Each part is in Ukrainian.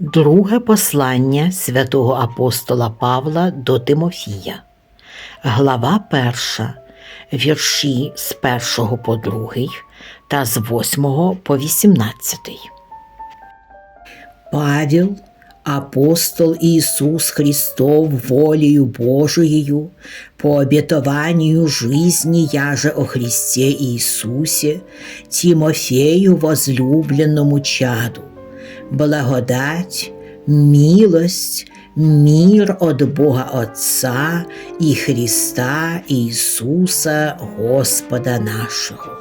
Друге послання святого апостола Павла до Тимофія, глава перша, вірші з першого по другий та з восьмого по вісімнадцятий. Павел, апостол Иисус Христов волею Божией, по обетованию жизни я же о Христе Иисусе, Тимофею возлюбленному чаду, благодать, милость, мир от Бога Отца и Христа Иисуса Господа нашего.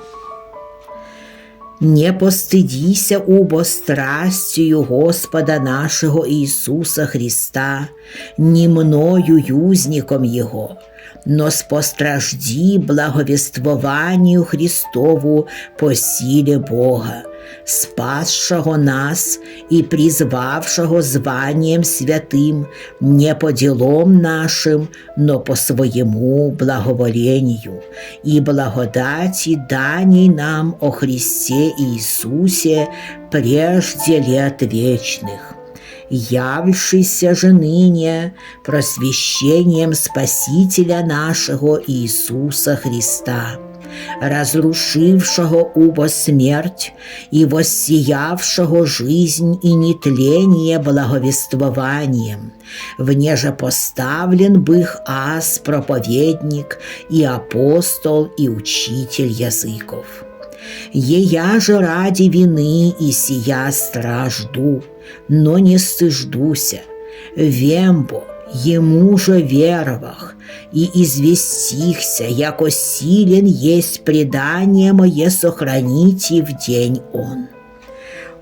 Не постидійся, убо страстю Господа нашого Ісуса Христа, ні мною юзником Його, но спостражді благовествованию Христову по силе Бога, спасшего нас и призвавшего званием святым не по делам нашим, но по своему благоволению и благодати даней нам о Христе Иисусе прежде лет вечных явившийся же ныне просвещением Спасителя нашего Иисуса Христа, разрушившего убо смерть и воссиявшего жизнь и нетление благовествованием, вне же поставлен бых ас проповедник и апостол и учитель языков. Ея же ради вины и сия стражду, но не стыждуся, вембо, ему же веровах, и известихся, яко силен есть предание мое сохраните в день он.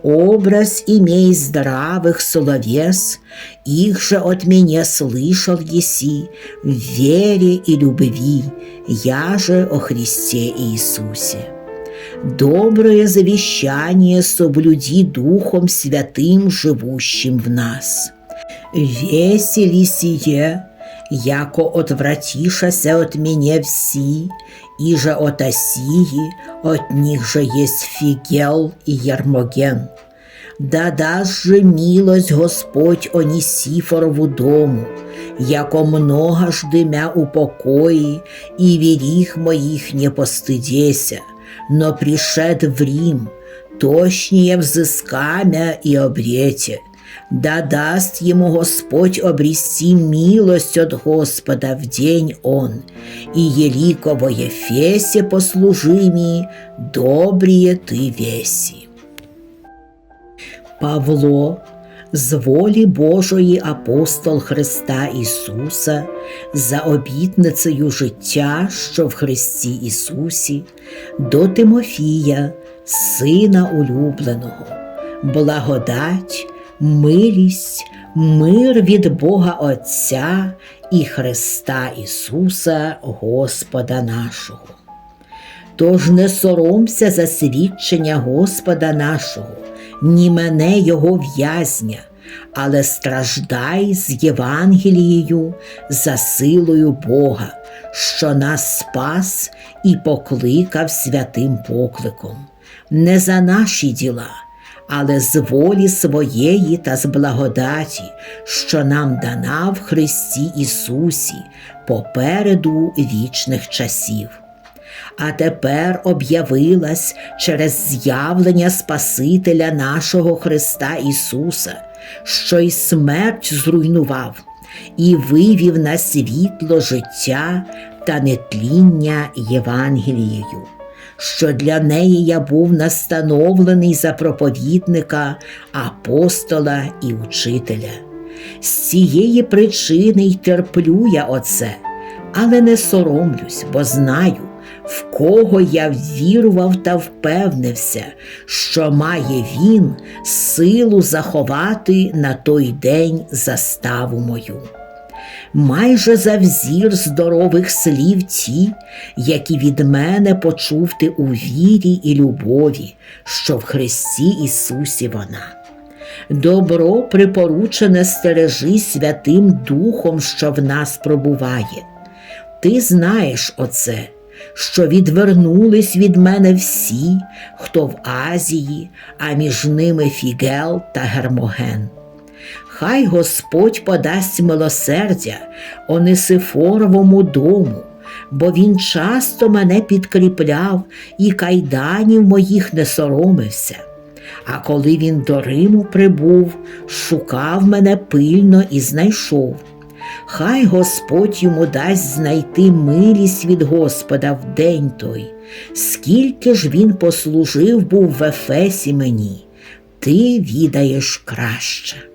Образ имей здравых словес, их же от меня слышал еси, в вере и любви, я же о Христе Иисусе доброе завещание соблюди Духом Святым, живущим в нас. Весели сие, яко отвратишася от меня все, и же от Осии, от них же есть Фигел и Ермоген. Да даст же милость Господь Онисифорову дому, яко много жди мя у покої, і віріх моїх не постидеся, но пришед в Рим, точнее взыскамя и обрете, да даст ему Господь обрести милость от Господа в день он, и еликово Ефесе послужими, добрые ты веси. Павло, з волі Божої апостол Христа Ісуса, за обітницею життя, що в Христі Ісусі, до Тимофія, Сина улюбленого, благодать, милість, мир від Бога Отця і Христа Ісуса, Господа нашого. Тож не соромся за свідчення Господа нашого, ні мене Його в'язня, але страждай з Євангелією за силою Бога, що нас спас і покликав святим покликом, не за наші діла, але з волі своєї та з благодаті, що нам дана в Христі Ісусі попереду вічних часів а тепер об'явилась через з'явлення Спасителя нашого Христа Ісуса, що й смерть зруйнував, і вивів на світло життя та нетління Євангелією. Що для неї я був настановлений за проповідника, апостола і учителя. З цієї причини й терплю я оце, але не соромлюсь, бо знаю, в кого я вірував та впевнився, що має він силу заховати на той день заставу мою. Майже за взір здорових слів ті, які від мене почув ти у вірі і любові, що в Христі Ісусі вона. Добро припоручене стережи Святим Духом, що в нас пробуває. Ти знаєш оце що відвернулись від мене всі, хто в Азії, а між ними Фігел та Гермоген. Хай Господь подасть милосердя Онисифоровому дому, бо він часто мене підкріпляв і кайданів моїх не соромився. А коли він до Риму прибув, шукав мене пильно і знайшов. Хай Господь йому дасть знайти милість від Господа в день той, скільки ж він послужив був в Ефесі мені, ти відаєш краще.